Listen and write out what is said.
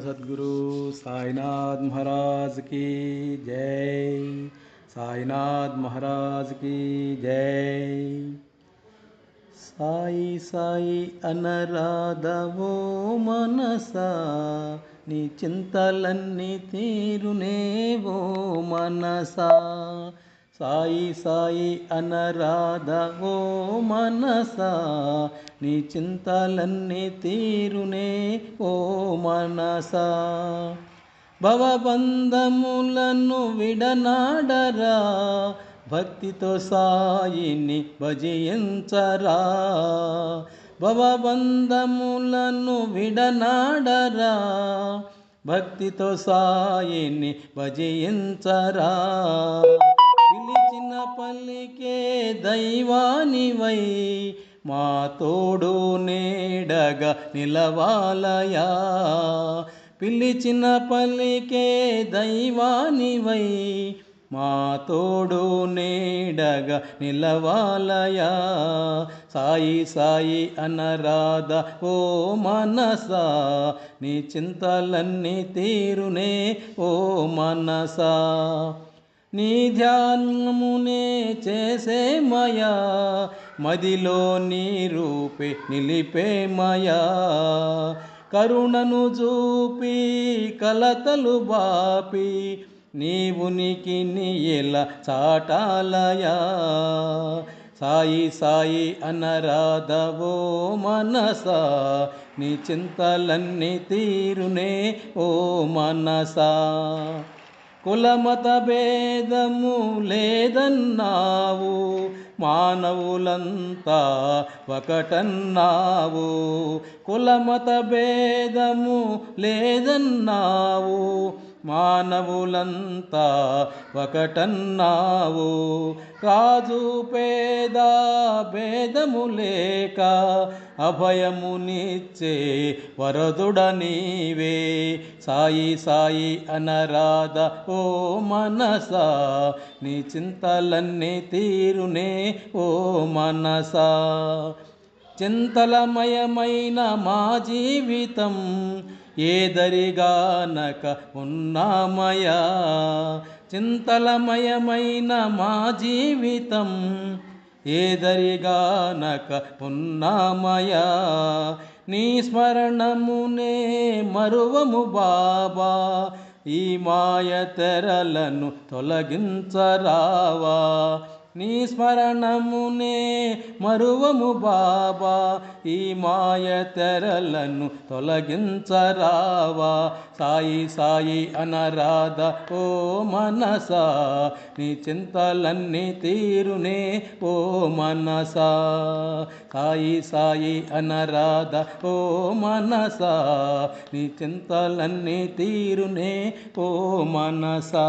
సద్గురు సాయినాథ్ మహారాజ్కి జై సాయినాథ్ మహారాజ్కి జై సాయి సాయి అనరాధవో మనసా నీ చింతలన్నీ తీరునేవో మనసా సాయి సాయి అనరాధ ఓ మనసా నీ చింతలన్నీ తీరునే ఓ మనసా. భవబంధములను విడనాడరా భక్తితో సాయిని భజించరా. భవబంధములను విడనాడరా భక్తితో సాయిని భజించరా. పిలిచిన పల్లికే దైవానివై మా తోడు నేడగా నిలవాలయా? పిలిచిన పల్లికే దైవానివై మా తోడు నేడగా నిలవాలయా? సాయి సాయి అనరాధ ఓ మనసా నీ చింతలన్నీ తీరునే ఓ మనసా. నీ ధ్యానమునే చేసే మయా మదిలో నీ రూపే నిలిపే మయా. కరుణను చూపి కలతలు బాపి నీ ఉనికిని ఎలా చాటాలయా? సాయి సాయి అనరాధవో మనసా నీ చింతలన్నీ తీరునే ఓ మనసా. కులమత భేదము లేదన్నావు మానవులంతా ఒకటన్నావు. కులమత భేదము లేదన్నావు మానవులంతా ఒకటన్నావు. రాజు పేద భేదము లేక అభయమునిచ్చే వరదుడ నీవే. సాయి సాయి అనరాధ ఓ మనసా నీ చింతలన్నీ తీరునే ఓ మనసా. చింతలమయమైన మా జీవితం ఏదరిగానక ఉన్నామయా? చింతలమయమైన మా జీవితం ఏదరిగానక ఉన్నామయా? నీ స్మరణమునే మరువము బాబా ఈ మాయ తెరలను తొలగించరావా? నీ స్మరణమునే మరువము బాబా ఈ మాయ తెరలను తొలగించరావా. సాయి సాయి అనరాధ ఓ మనసా నీ చింతలన్నీ తీరునే ఓ మనసా. సాయి సాయి అనరాధ ఓ మనసా నీ చింతలన్నీ తీరునే ఓ మనసా.